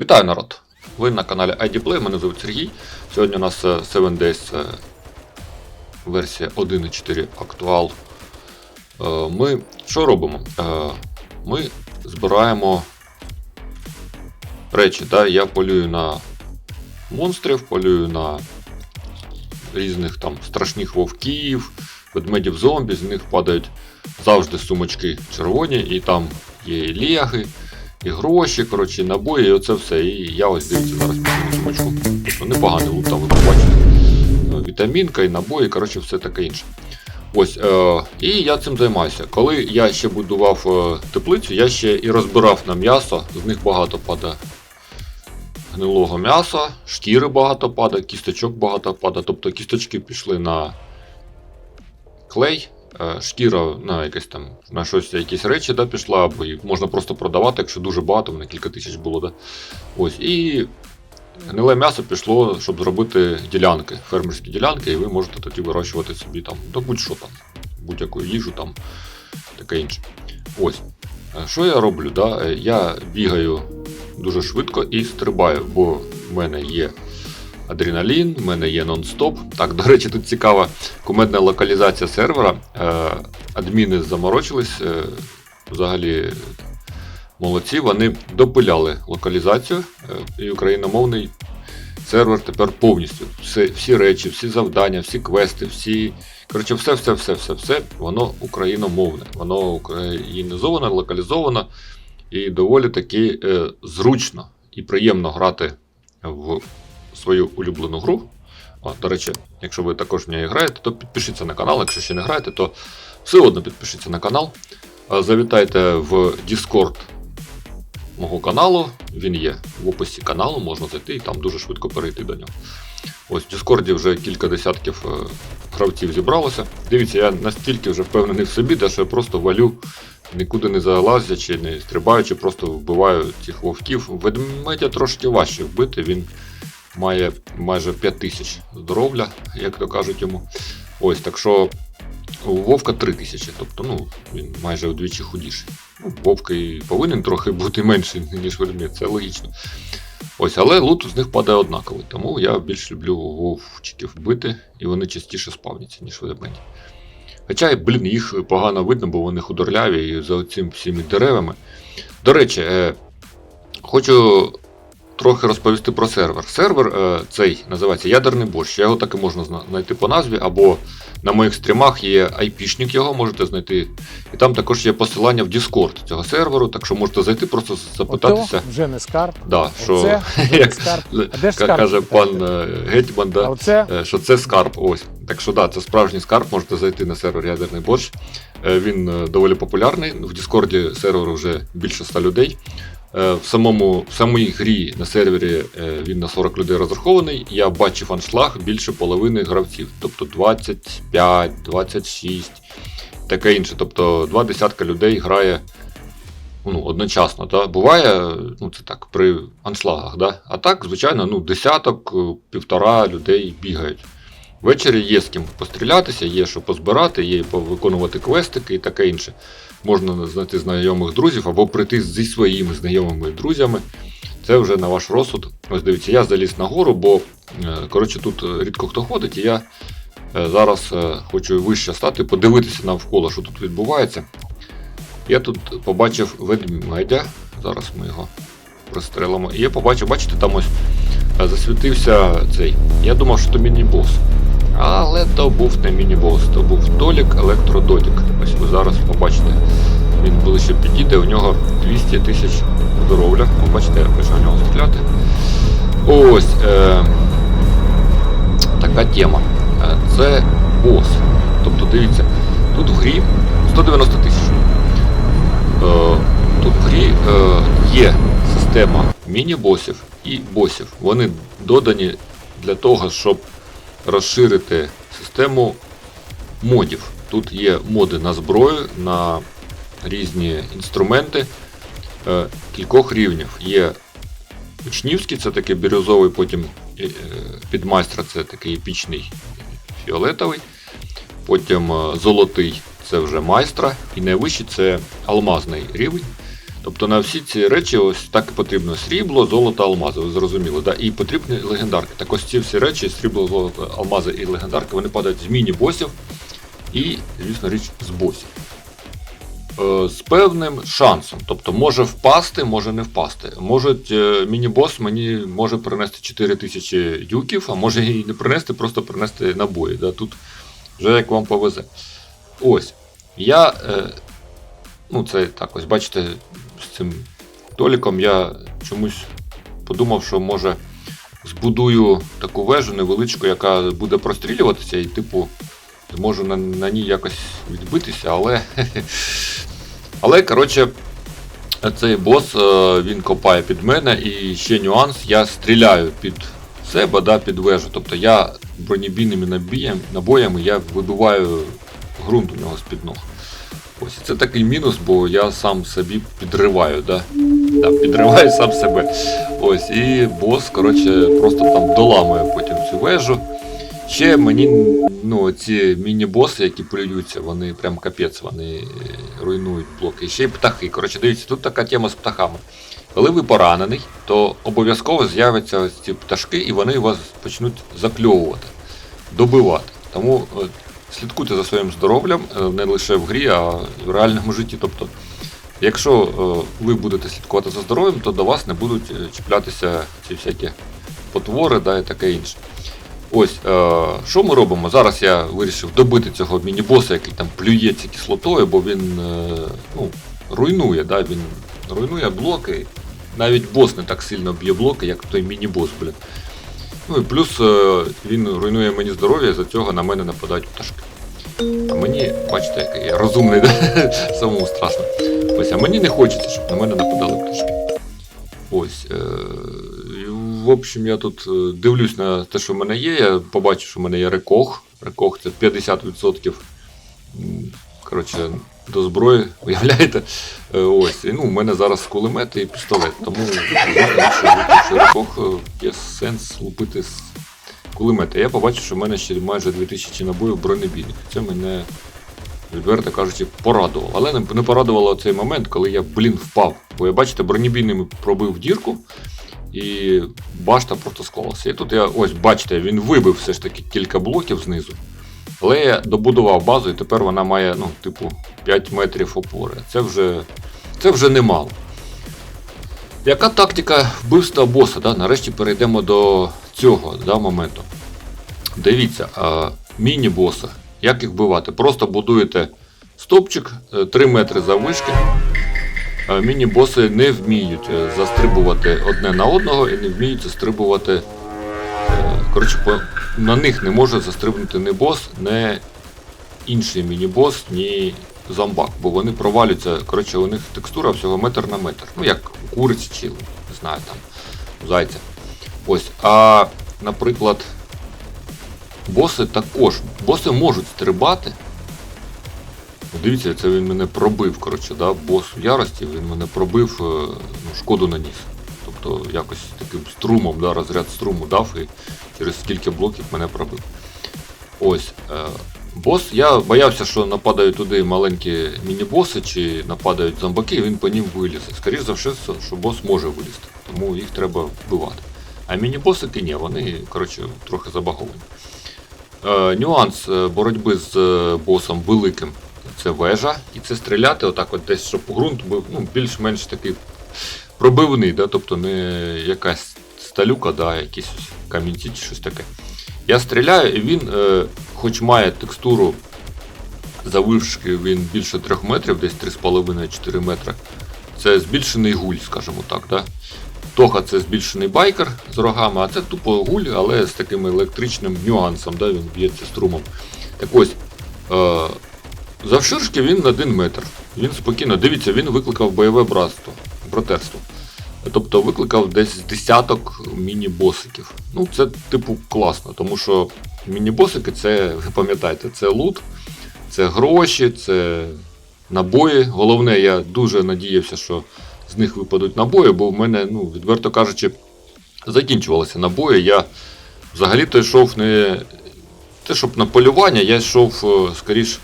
Вітаю народ! Ви на каналі IDPlay, мене звуть Сергій. Сьогодні у нас е, 7 Days е, версія 1.4 актуал. Е, Ми що робимо? Е, Ми збираємо речі. Да? Я полюю на монстрів, полюю на різних там страшних вовків, ведмедів зомбі, з них падають завжди сумочки червоні, і там є і леги, і гроші, коротше, і набої, і оце все. І я ось дивіться зараз підніму сумочку. Тобто непоганий лут там ви побачите. Вітамінка і набої, коротше, все таке інше. Ось, е, і я цим займаюся. Коли я ще будував е, теплицю, я ще і розбирав на м'ясо, з них багато падає гнилого м'яса, шкіри багато падає, кісточок багато падає. Тобто кісточки пішли на клей, шкіра на якесь там на щось, якісь речі да, пішла, або їх можна просто продавати, якщо дуже багато, мене кілька тисяч було. Да. Ось, і гниле м'ясо пішло, щоб зробити ділянки, фермерські ділянки, і ви можете тоді вирощувати собі там, да будь-що там, будь-яку їжу там, таке інше. Ось. Е, Що я роблю? Да? Е, Я бігаю дуже швидко і стрибаю, бо в мене є адреналін, в мене є нон-стоп. Так, до речі, тут цікава кумедна локалізація сервера. Е, Адміни заморочились. е, Взагалі молодці, вони допиляли локалізацію е, і україномовний сервер тепер повністю. Все, всі речі, всі завдання, всі квести, всі. Коротше, все, все, все, все, все, воно україномовне, воно українізоване, локалізовано і доволі таки е, зручно і приємно грати в свою улюблену гру. О, до речі, якщо ви також в неї граєте, то підпишіться на канал. Якщо ще не граєте, то все одно підпишіться на канал. Завітайте в Discord мого каналу. Він є в описі каналу, можна зайти і там дуже швидко перейти до нього. Ось в Discord вже кілька десятків е, гравців зібралося. Дивіться, я настільки вже впевнений в собі, де що я просто валю, нікуди не залазячи, не стрибаючи, просто вбиваю цих вовків. Ведмедя трошки важче вбити, він має майже 5 тисяч здоров'я, як то кажуть йому. Ось, так що у Вовка 3 тисячі, тобто ну, він майже вдвічі худіший. Ну, Вовка і повинен трохи бути менший, ніж ведмедь, це логічно. Ось, але лут з них падає однаковий, тому я більш люблю вовчиків бити, і вони частіше спавняться, ніж ведмеді. Хоча, блін, їх погано видно, бо вони худорляві і за цим всіми деревами. До речі, е, хочу трохи розповісти про сервер. Сервер е, цей називається Ядерний борщ. Його так і можна знайти по назві, або на моїх стрімах є айпішник його, можете знайти. І там також є посилання в Discord цього серверу, так що можете зайти, просто запитатися. Ото вже не скарб. Да, що, Оце вже не скарб. А де ж скарб? каже пан е, Гетьман, да, оце е, що це скарб. Ось. Так що да, це справжній скарб, можете зайти на сервер Ядерний борщ. Він доволі популярний. В Діскорді серверу вже більше 100 людей. Е, В самому в самій грі на сервері е, він на 40 людей розрахований. Я бачив аншлаг більше половини гравців, тобто 25, 26, таке інше. Тобто два десятка людей грає ну, одночасно. Та? Буває, ну це так, при аншлагах. Да? А так, звичайно, ну, десяток, е, півтора людей бігають. Ввечері є з ким пострілятися, є що позбирати, є виконувати квестики і таке інше. Можна знайти знайомих друзів або прийти зі своїми знайомими друзями. Це вже на ваш розсуд. Ось дивіться, я заліз на гору, бо е, коротше, тут рідко хто ходить, і я е, зараз е, хочу вище стати, подивитися навколо, що тут відбувається. Я тут побачив ведмедя. Зараз ми його пристрелимо. І я побачив, бачите, там ось засвітився цей. Я думав, що то міні-бос. Але то був не міні-бос, то був Толік Електродотік. Ось ви зараз побачите. Він ближче підійде, у нього 200 тисяч здоров'я. Бачите, я почав нього стріляти. Ось е, така тема. Е, Це бос. Тобто, дивіться, тут в грі 190 тисяч. Е, Тут в грі е, є система міні-босів і босів. Вони додані для того, щоб розширити систему модів. Тут є моди на зброю, на різні інструменти е, кількох рівнів. Є учнівський, це такий бірюзовий, потім е, підмайстра це такий епічний фіолетовий. Потім е, золотий це вже майстра, і найвищий це алмазний рівень. Тобто на всі ці речі ось так і потрібно срібло, золото, алмази, ви зрозуміли, да? І потрібні легендарки. Так ось ці всі речі, срібло, золото, алмази і легендарки, вони падають з міні-босів і, звісно, річ з босів. Е, з певним шансом. Тобто може впасти, може не впасти. Можуть е, міні-бос мені може принести 4000 юків, а може і не принести, просто принести набої. Да? Тут вже як вам повезе. Ось. Я. Е, ну, це так, ось бачите, з цим толіком я чомусь подумав, що може збудую таку вежу невеличку, яка буде прострілюватися, і, типу, зможу на, на ній якось відбитися, але. Але, коротше, цей бос е, він копає під мене, і ще нюанс, я стріляю під себе, да, під вежу. Тобто я бронебійними набоями я вибиваю ґрунт у нього з-під ног. Ось це такий мінус, бо я сам собі підриваю, да? Да, підриваю сам себе. Ось, і бос, коротше, просто там доламує потім цю вежу. Ще мені ну, ці міні-боси, які плюються, вони прям капець, вони руйнують блоки. Ще й птахи. Коротше, дивіться, тут така тема з птахами. Коли ви поранений, то обов'язково з'являться ці пташки, і вони вас почнуть закльовувати, добивати. Тому е, слідкуйте за своїм здоров'ям е, не лише в грі, а в реальному житті. Тобто, якщо е, ви будете слідкувати за здоров'ям, то до вас не будуть е, чіплятися ці всякі потвори да, і таке інше. Ось, що ми робимо? Зараз я вирішив добити цього міні-боса, який там плюється кислотою, бо він ну, руйнує, да, він руйнує блоки. Навіть бос не так сильно б'є блоки, як той міні-бос, блін. Ну і плюс е, він руйнує мені здоров'я, за цього на мене нападають пташки. А мені, бачите, який я розумний, самому страшно. Ось, а мені не хочеться, щоб на мене нападали пташки. Ось. Е, в общем, я тут е, дивлюсь на те, що в мене є. Я побачив, що в мене є рекох. Рекох це 50%. Коротше, до зброї, уявляєте? Е, Ось. І, ну, у мене зараз кулемет і пістолет. Тому рекох, е, є сенс лупити з кулемета. Я побачив, що в мене ще майже 2000 набоїв бронебійних. Це мене, відверто кажучи, порадувало. Але не порадувало цей момент, коли я, блін, впав. Бо я бачите, бронебійними пробив дірку. І башта просто склалася. І тут я, ось, бачите, він вибив все ж таки кілька блоків знизу. Але я добудував базу, і тепер вона має, ну, типу, 5 метрів опори. Це вже, це вже немало. Яка тактика вбивства боса? Да? Нарешті перейдемо до цього да, моменту. Дивіться, міні-боси. Як їх вбивати? Просто будуєте стопчик 3 метри заввишки. Міні-боси не вміють е, застрибувати одне на одного і не вміють застрибувати. е, Коротше, на них не може застрибнути ні бос, ні інший міні-бос, ні зомбак, бо вони провалюються. Коротше, у них текстура всього метр на метр. Ну, як у куриці чи не знаю там, у зайця. Ось. А, наприклад, боси також. Боси можуть стрибати. Дивіться, це він мене пробив, коротше, да, бос в ярості, він мене пробив, е, ну, шкоду наніс. Тобто якось таким струмом, да, розряд струму дав і через скільки блоків мене пробив. Ось. Е, бос, я боявся, що нападають туди маленькі міні-боси чи нападають зомбаки, і він по ним вилізе. Скоріше за все, що бос може вилізти, тому їх треба вбивати. А міні-босики ні, вони, коротше, трохи забаговані. Е, нюанс е, боротьби з е, босом великим це вежа, і це стріляти отак от десь, щоб ґрунт був ну, більш-менш такий пробивний, да? тобто не якась сталюка, да, якісь камінці чи щось таке. Я стріляю, і він, е, хоч має текстуру завившки, він більше 3 метрів, десь 3,5-4 метри. Це збільшений гуль, скажімо так. Да? Тоха це збільшений байкер з рогами, а це тупо гуль, але з таким електричним нюансом, да? він б'ється струмом. Так ось, е, завширшки він на 1 метр. Він спокійно, дивіться, він викликав бойове братство, братерство. Тобто викликав десь десяток міні-босиків. Ну, це типу класно, тому що міні-босики це, ви пам'ятаєте, це лут, це гроші, це набої. Головне, я дуже надіявся, що з них випадуть набої, бо в мене, ну, відверто кажучи, закінчувалися набої. Я взагалі-то йшов не те, щоб на полювання, я йшов е, скоріш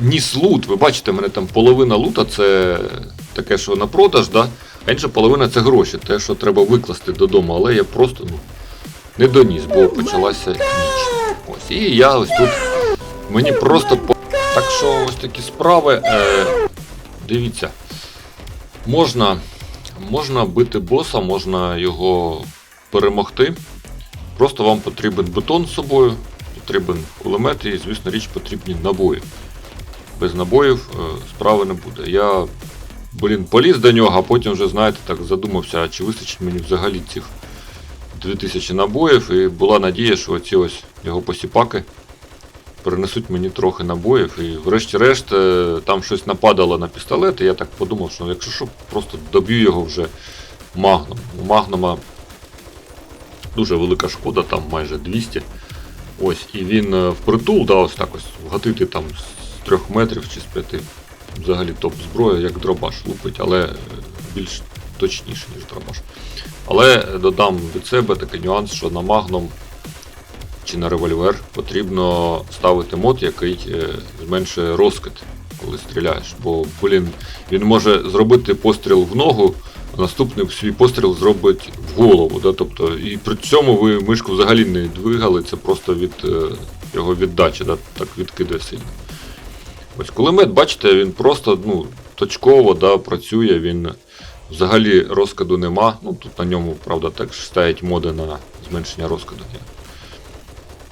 ніс лут. Ви бачите, в мене там половина лута це таке, що на продаж, да? а інша половина це гроші, те, що треба викласти додому, але я просто ну, не доніс, бо почалася ніч. Ось, і я ось тут. Мені просто по. Так що ось такі справи. Е, дивіться. Можна, можна бити боса, можна його перемогти. Просто вам потрібен бетон з собою, потрібен кулемет і, звісно, річ потрібні набої. Без набоїв е, справи не буде. Я, блін, поліз до нього, а потім вже, знаєте, так задумався, а чи вистачить мені взагалі цих 2000 набоїв. І була надія, що оці ось його посіпаки принесуть мені трохи набоїв. І врешті-решт е, там щось нападало на пістолет, і я так подумав, що якщо що, просто доб'ю його вже магном. У магнома дуже велика шкода, там майже 200. Ось, і він е, впритул, да, ось так ось вгатити там з 3 метрів чи з 5. Взагалі топ зброя, як дробаш лупить, але більш точніше, ніж дробаш. Але додам від себе такий нюанс, що на магном чи на револьвер потрібно ставити мод, який е, зменшує розкид, коли стріляєш. Бо, блін, він може зробити постріл в ногу, а наступний свій постріл зробить в голову. Да? Тобто, і при цьому ви мишку взагалі не двигали, це просто від е, його віддачі, да? так відкидає сильно. Ось кулемет, бачите, він просто ну, точково да, працює, він взагалі розкиду нема. Ну, тут на ньому, правда, також стоять моди на зменшення розкиду. Я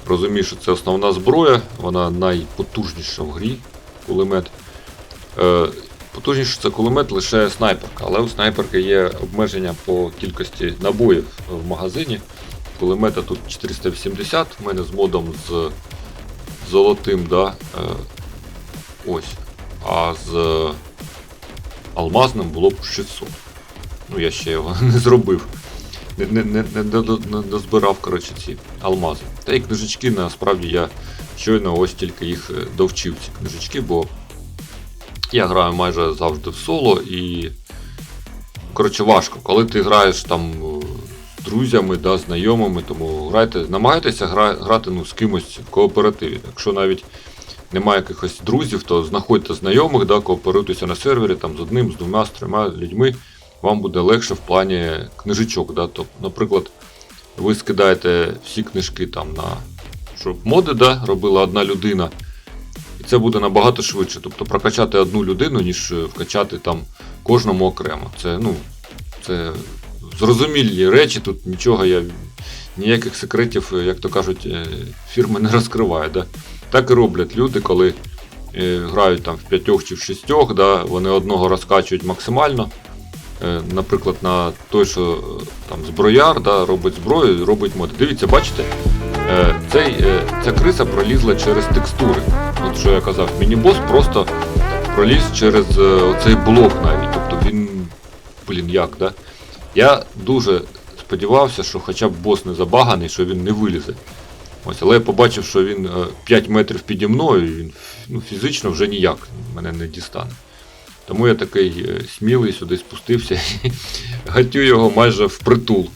розумію, що це основна зброя, вона найпотужніша в грі кулемет. Е, потужніше це кулемет лише снайперка, але у снайперки є обмеження по кількості набоїв в магазині. Кулемета тут 480, в мене з модом з золотим, да, е, ось. А з алмазним було б 600. Ну, я ще його не зробив. Не, не, не, не, не дозбирав коротше, ці алмази. Та і книжечки насправді я щойно ось тільки їх е, довчив, ці книжечки, бо я граю майже завжди в соло і. Коротше, важко. Коли ти граєш там е, з друзями, да, знайомими, тому грайте, намагайтеся гра, грати ну, з кимось в кооперативі. Якщо навіть немає якихось друзів, то знаходьте знайомих, да, кооперуйтеся на сервері там, з одним, з двома, з трьома людьми. Вам буде легше в плані книжечок. Да? Тобто, наприклад, ви скидаєте всі книжки там на щоб моди да, робила одна людина. І це буде набагато швидше. Тобто прокачати одну людину, ніж е, вкачати там кожному окремо. Це, ну, це зрозумілі речі, тут нічого я. Ніяких секретів, е, як то кажуть, е, фірми не розкриває. Да? Так і роблять люди, коли е, грають там в п'ятьох чи в шістьох, да, вони одного розкачують максимально. Е, наприклад, на той, що е, там зброяр да, робить зброю, робить моди. Дивіться, бачите, е, цей, е, ця криса пролізла через текстури. От що я казав, міні-бос просто проліз через е, оцей блок навіть. Тобто він, блін, як, да? Я дуже сподівався, що хоча б бос не забаганий, що він не вилізе. Ось, але я побачив, що він е, 5 метрів піді мною, він ну, фізично вже ніяк мене не дістане. Тому я такий е, смілий сюди спустився і гатю його майже впритул.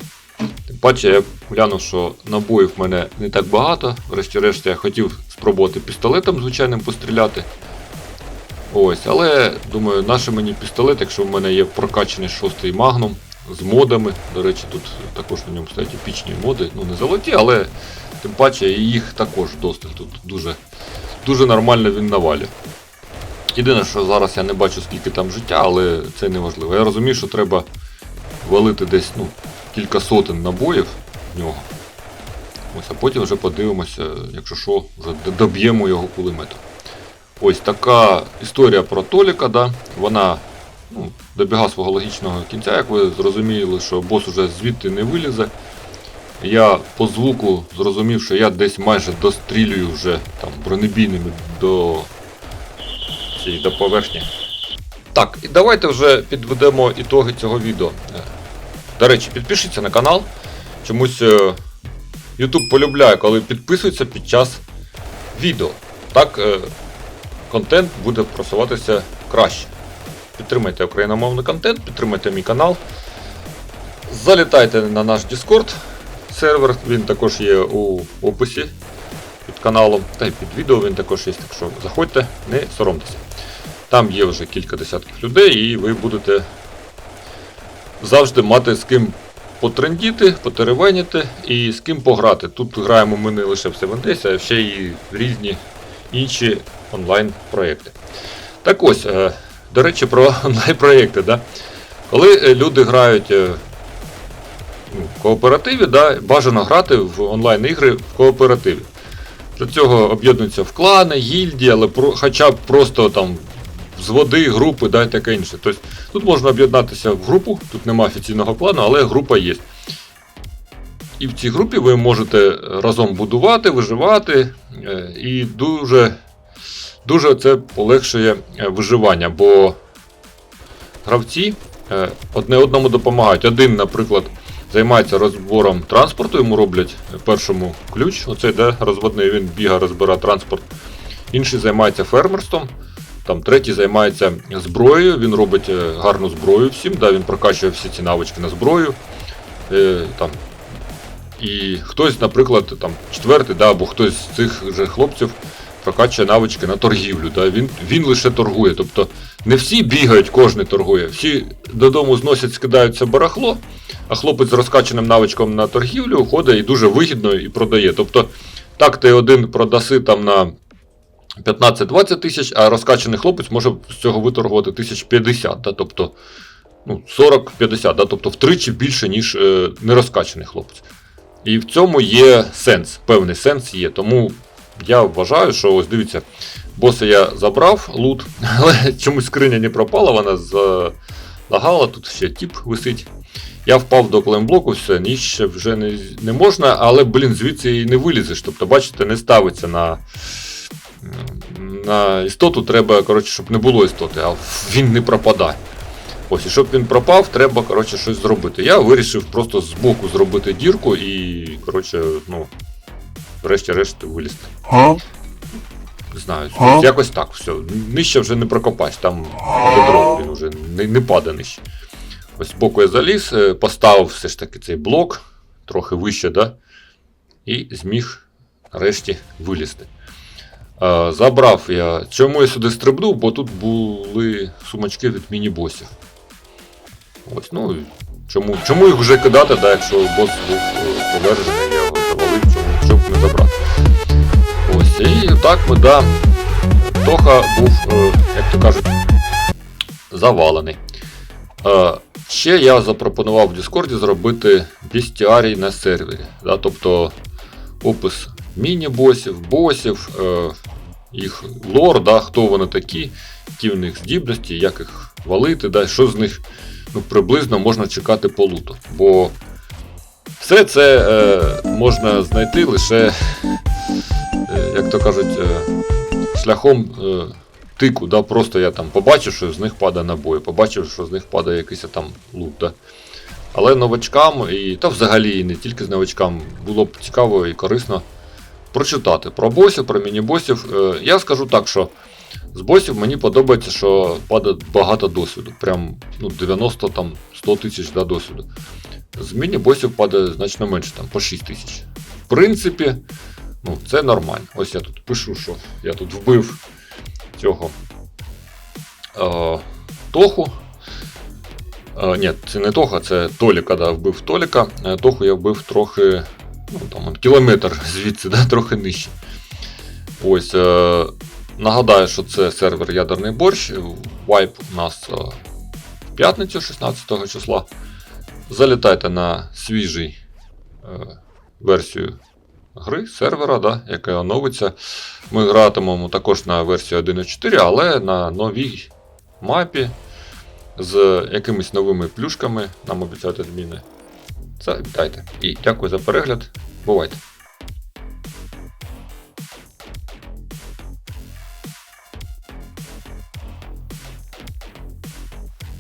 Тим паче я глянув, що набоїв в мене не так багато. Врешті-решт я хотів спробувати пістолетом звичайним постріляти. Ось, але думаю, наше мені пістолет, якщо в мене є прокачаний шостий магнум з модами. До речі, тут також на ньому стоять епічні моди. Ну не золоті, але тим паче їх також досить. Тут дуже, дуже нормально він навалює. Єдине, що зараз я не бачу, скільки там життя, але це не важливо. Я розумію, що треба валити десь ну, кілька сотень набоїв в нього. Ось, а потім вже подивимося, якщо що, вже доб'ємо його кулеметом. Ось така історія про Толіка, да? вона ну, добігла свого логічного кінця, як ви зрозуміли, що бос уже звідти не вилізе. Я по звуку зрозумів, що я десь майже дострілюю вже там бронебійними до цієї до поверхні. Так, і давайте вже підведемо ітоги цього відео. Е, До речі, підпишіться на канал. Чомусь е, YouTube полюбляє, коли підписується під час відео. Так е, контент буде просуватися краще. Підтримайте україномовний контент, підтримайте мій канал. Залітайте на наш Discord сервер, він також є у описі під каналом, та й під відео він також є, так що заходьте, не соромтеся. Там є вже кілька десятків людей, і ви будете завжди мати з ким потрендіти, потеревеніти і з ким пограти. Тут граємо ми не лише в 7 Days, а ще й в різні інші онлайн-проекти. Так ось, е, до речі, про онлайн-проекти. Да? Коли е, люди грають е, кооперативі, да, бажано грати в онлайн-ігри в кооперативі. Для цього об'єднуються в клани, гільдії, але про, хоча б просто там взводи, групи, да, і таке інше. Тобто тут можна об'єднатися в групу, тут немає офіційного клану, але група є. І в цій групі ви можете разом будувати, виживати, е, і дуже, дуже це полегшує е, виживання, бо гравці е, одне одному допомагають. Один, наприклад, займається розбором транспорту, йому роблять першому ключ, оцей де розводний, він бігає, розбирає транспорт. Інший займається фермерством. Там третій займається зброєю, він робить е, гарну зброю всім, да, він прокачує всі ці навички на зброю. Е, там. І хтось, наприклад, там, четвертий, да, або хтось з цих же хлопців прокачує навички на торгівлю. Да, він, він лише торгує. Тобто не всі бігають, кожен торгує. Всі додому зносять, скидаються барахло, а хлопець з розкачаним навичком на торгівлю ходить і дуже вигідно і продає. Тобто, так ти один продаси там на 15-20 тисяч, а розкачаний хлопець може з цього виторгувати тисяч 50, да, тобто ну, 40-50, да, тобто втричі більше, ніж е, нерозкачаний хлопець. І в цьому є сенс, певний сенс є. Тому я вважаю, що ось дивіться, боса я забрав лут, але чомусь скриня не пропала, вона залагала, тут ще тіп висить. Я впав до клеймблоку, все, нижче вже не, не можна, але, блін, звідси і не вилізеш. Тобто, бачите, не ставиться на. На істоту треба, коротше, щоб не було істоти, а він не пропадає. Ось, і щоб він пропав, треба коротше, щось зробити. Я вирішив просто збоку зробити дірку і, коротше, ну, врешті-решт вилізти. Не знаю, якось так все. Нижче вже не прокопаєш, там ведро він вже не, не падає нижче. Ось збоку я заліз, е, поставив все ж таки цей блок трохи вище, да? і зміг нарешті вилізти. Е, Забрав я. Чому я сюди стрибнув, бо тут були сумочки від міні-босів. Ось, ну, чому, чому їх вже кидати, да, якщо бос був е, повержений, я його завалив, щоб не забрати. Ось, і так ми, да. Тоха був, як то кажуть, завалений. Ще я запропонував в Діскорді зробити бістіарій на сервері. Да, тобто опис міні-босів, босів, е, їх лор, да, хто вони такі, які в них здібності, як їх валити, да, що з них ну, приблизно можна чекати по луту. Бо все це е, можна знайти лише, е, як то кажуть, е, шляхом е, тику. Да, просто я там побачив, що з них падає набої, побачив, що з них падає якийсь там лут. Да. Але новачкам, і та взагалі і не тільки з новачкам, було б цікаво і корисно прочитати про босів, про міні-босів. Е, Я скажу так, що з босів мені подобається, що падає багато досвіду. Прям ну, 90 там 100 тисяч да, досвіду. З міні-босів падає значно менше, там по 6 тисяч. В принципі, ну, це нормально. Ось я тут пишу, що я тут вбив цього е, Тоху. Е, ні, це не Тоха, це Толіка, да, вбив Толіка. Е, Тоху я вбив трохи, ну там кілометр звідси, да, трохи нижче. Ось. Е, нагадаю, що це сервер Ядерний борщ. Вайп у нас е, в п'ятницю, 16 числа. Залітайте на свіжий е, версію гри, сервера, да, яке оновиться. Ми гратимемо також на версії 1.4, але на новій мапі з якимись новими плюшками нам обіцяють адміни. Завітайте. І дякую за перегляд. Бувайте!